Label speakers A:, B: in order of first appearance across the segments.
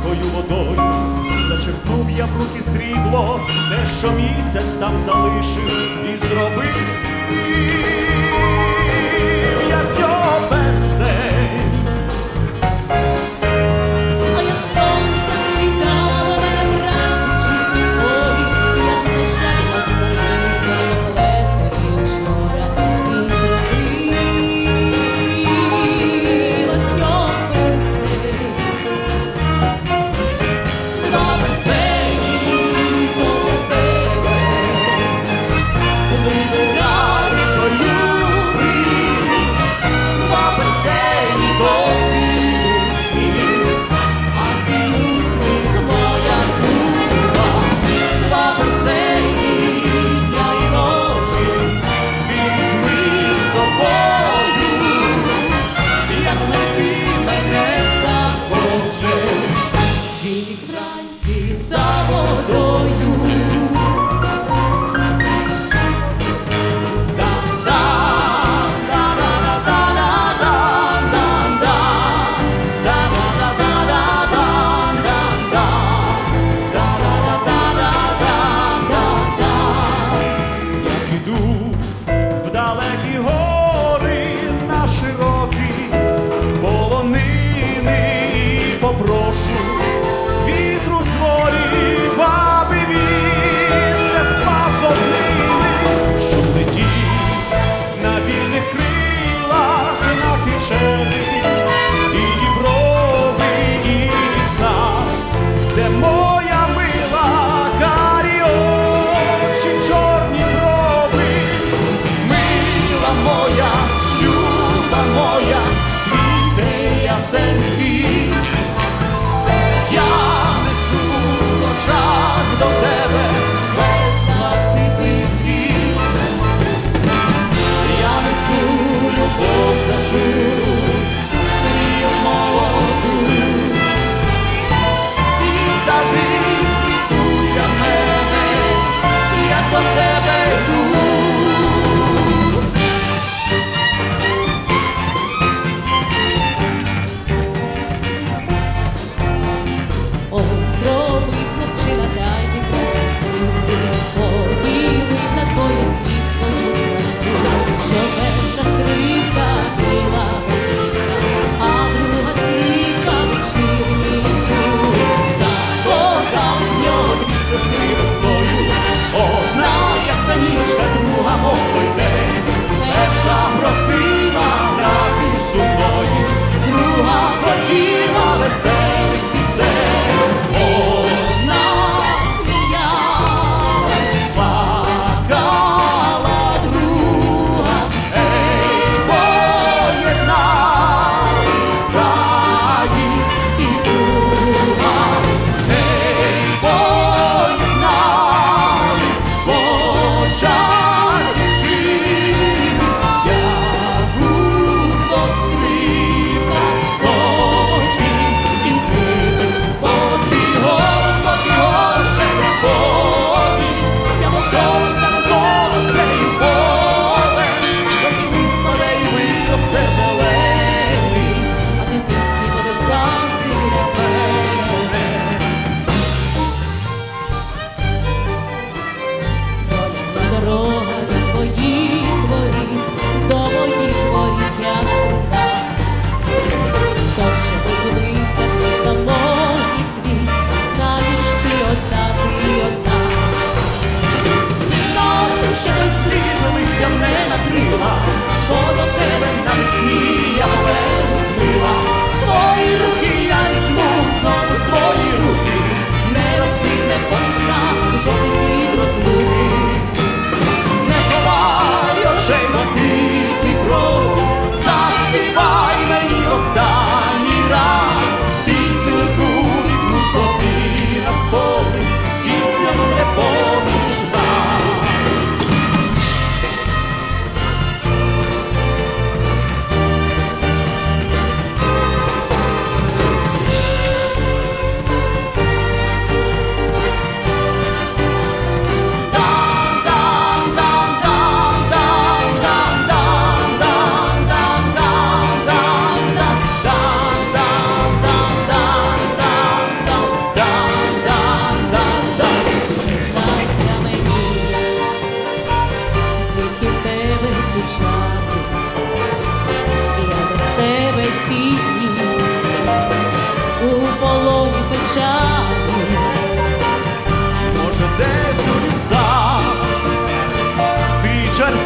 A: тихою водою, зачерпнув я
B: в руки срібло, те, що місяць там залишив і зробив.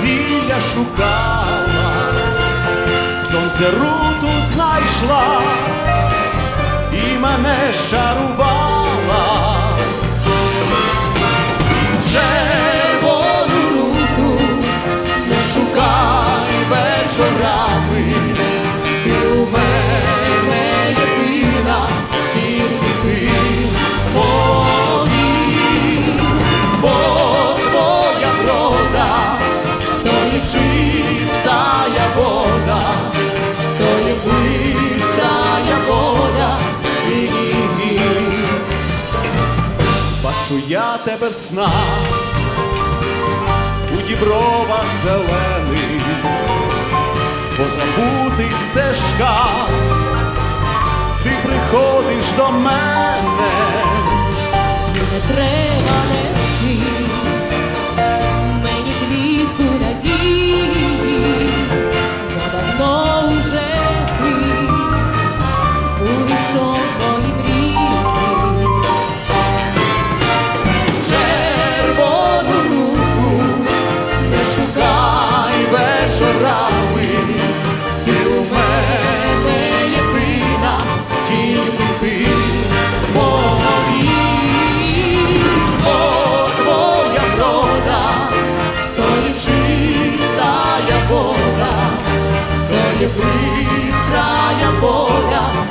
B: Зілля шукала, сонце руту знайшла і мене шарувала. Я тебе в снах у дібровах зелених, по стежка, ти приходиш до мене,
C: Не треба, boca.